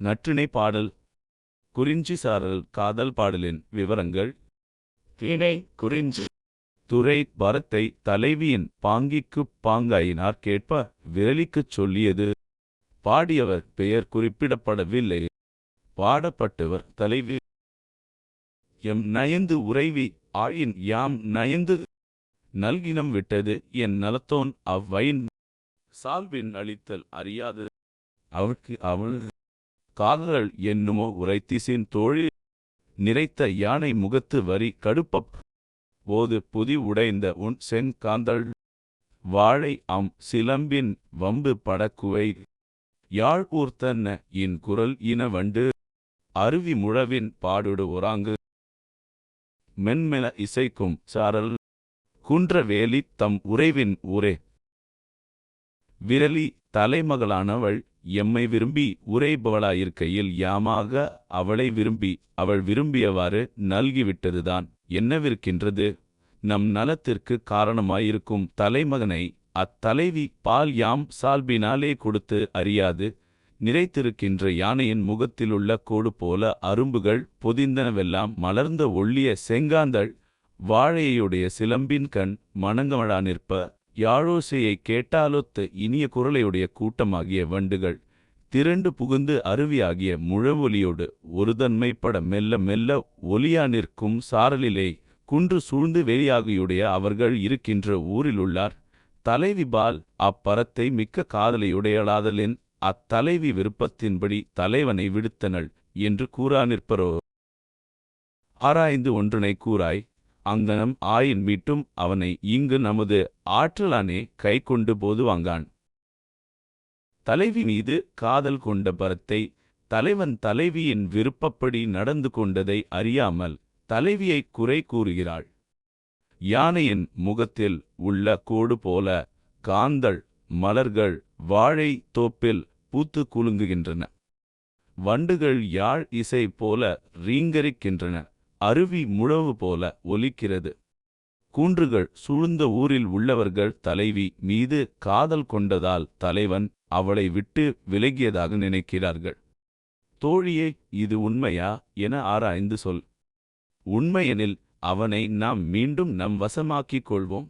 நற்றிணை பாடல். குறிஞ்சி சாரல் காதல் பாடலின் விவரங்கள். திணை குறிஞ்சி. துறை பரத்தை தலைவியின் பாங்கிக்குப் பாங்காயினார் கேட்ப விரலிக்குச் சொல்லியது. பாடியவர் பெயர் குறிப்பிடப்படவில்லை. பாடப்பட்டவர் தலைவி. எம் நயந்து உறைவி ஆயின் யாம் நயந்து. நல்கினம் விட்டது என் நலத்தோன் அவ்வயின். சால்வின் அளித்தல் அறியாது. அவளுக்கு அவள் காதல் என்னுமோ உரைத்திசின் தோழி. நிறைத்த யானை முகத்து வரி கடுப்பப் போது புதி உடைந்த உன் செங்காந்தள் வாழை அம் சிலம்பின் வம்பு படக்குவை. யாழ் ஊர்த்தன்ன இன் குரல் இன வண்டு. அருவி முழவின் பாடுடு ஒராங்கு மென்மென இசைக்கும் சாரல். குன்றவேலி தம் உறைவின் ஊரே விரலி தலைமகளானவள் எம்மை விரும்பி உரைபவளாயிருக்கையில் யாமாக அவளை விரும்பி அவள் விரும்பியவாறு நல்கிவிட்டதுதான். என்னவிருக்கின்றது? நம் நலத்திற்கு காரணமாயிருக்கும் தலைமகனை அத்தலைவி பால் யாம் சால்பினாலே கொடுத்து அறியாது. நிறைத்திருக்கின்ற யானையின் முகத்திலுள்ள கோடு போல அரும்புகள் பொதிந்தனவெல்லாம் மலர்ந்த ஒள்ளிய செங்காந்தள் வாழையுடைய சிலம்பின் கண் மணங்கமழா நிற்ப யாழோசையை கேட்டாலொத்த இனிய குரலையுடைய கூட்டமாகிய வண்டுகள் திரண்டு புகுந்து அருவியாகிய முழவொலியோடு ஒருதன்மைப்பட மெல்ல மெல்ல ஒலியா நிற்கும் சாரலிலே குன்று சூழ்ந்து வெளியாகியுடைய அவர்கள் இருக்கின்ற ஊரிலுள்ளார். தலைவி பால் அப்பறத்தை மிக்க காதலையுடையளாதலின் அத்தலைவி விருப்பத்தின்படி தலைவனை விடுத்தனள் என்று கூறா நிற்பரோ? ஆராய்ந்து ஒன்றனை கூறாய் அங்கனம் ஆயின் மீட்டும் அவனை இங்கு நமது ஆற்றலானே கை கொண்டு போது வாங்கான் தலைவி மீது காதல் கொண்ட பரத்தை தலைவன் தலைவியின் விருப்பப்படி நடந்து கொண்டதை அறியாமல் தலைவியை குறை கூறுகிறாள். யானையின் முகத்தில் உள்ள கோடு போல காந்தள் மலர்கள் வாழை தோப்பில் பூத்து குலுங்குகின்றன. வண்டுகள் யாழ் இசை போல ரீங்கரிக்கின்றன. அருவி முழவு போல ஒலிக்கிறது. கூன்றுகள் சூழ்ந்த ஊரில் உள்ளவர்கள் தலைவி மீது காதல் கொண்டதால் தலைவன் அவளை விட்டு விலகியதாக நினைக்கிறார்கள். தோழியே இது உண்மையா? என ஆராய்ந்து சொல். உண்மையெனில் அவனை நாம் மீண்டும் நம் வசமாக்கிக் கொள்வோம்.